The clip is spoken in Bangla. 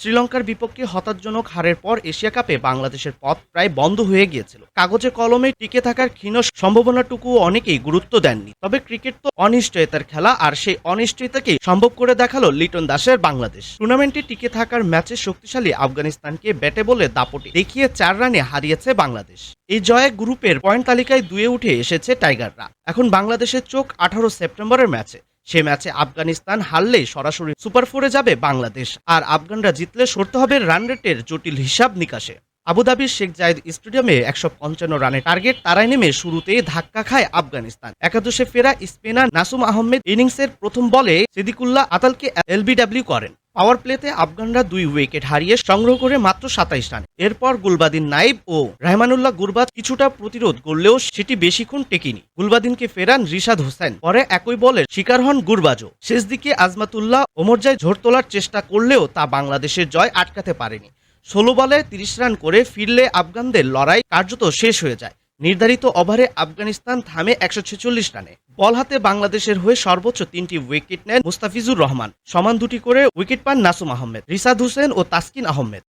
শ্রীলঙ্কার বিপক্ষে হতাশজনক হারের পর এশিয়া কাপে বাংলাদেশের পথ প্রায় বন্ধ হয়ে গিয়েছিল। কাগজে কলমে টিকে থাকার ক্ষীণ সম্ভাবনাটুকু অনেকেই গুরুত্ব দেননি। তবে ক্রিকেট তো অনিশ্চয়তার খেলা, আর সেই অনিশ্চয়তাকেই সম্ভব করে দেখাল লিটন দাসের বাংলাদেশ। টুর্নামেন্টে টিকে থাকার ম্যাচে শক্তিশালী আফগানিস্তানকে ব্যাটে বলে দাপটে দেখিয়ে চার রানে হারিয়েছে বাংলাদেশ। এই জয়ে গ্রুপের পয়েন্ট তালিকায় দুয়ে উঠে এসেছে টাইগাররা। এখন বাংলাদেশের চোখ আঠারো সেপ্টেম্বরের ম্যাচে। সে ম্যাচে আফগানিস্তান হারলেই সরাসরি সুপার ফোরে যাবে বাংলাদেশ। আর আফগানরা জিতলে সরতে হবে রান রেটের জটিল হিসাব নিকাশে। আবুধাবির শেখ জায়েদ স্টেডিয়ামে একশো পঞ্চান্ন রানের টার্গেট, তারাই নেমে শুরুতেই ধাক্কা খায় আফগানিস্তান। একাদশে ফেরা স্পিনার নাসুম আহমেদ ইনিংসের প্রথম বলে সিদিকুল্লাহ আতালকে এলবিডাব্লিউ করেন। পাওয়ার প্লেতে আফগানরা দুই উইকেট হারিয়ে সংগ্রহ করে মাত্র সাতাইশ রান। এরপর গুলবাদিন নাইব ও রহমানুল্লাহ গুরবাজ কিছুটা প্রতিরোধ করলেও সেটি বেশিক্ষণ টেকেনি। গুলবাদিনকে ফেরান রিশাদ হোসেন। পরে একই বলের শিকার হন গুরবাজও। শেষ দিকে আজমাতুল্লাহ ওমরজায় ঝোড় তোলার চেষ্টা করলেও তা বাংলাদেশের জয় আটকাতে পারেনি। ষোলো বলে তিরিশ রান করে ফিরলে আফগানদের লড়াই কার্যত শেষ হয়ে যায়। নির্ধারিত ওভারে আফগানিস্তান থামে একশো ছেচল্লিশ রানে। বল হাতে বাংলাদেশের হয়ে সর্বোচ্চ তিনটি উইকেট নেন মুস্তাফিজুর রহমান। সমান দুটি করে উইকেট পান নাসুম আহমেদ, রিসাদ হোসেন ও তাসকিন আহমেদ।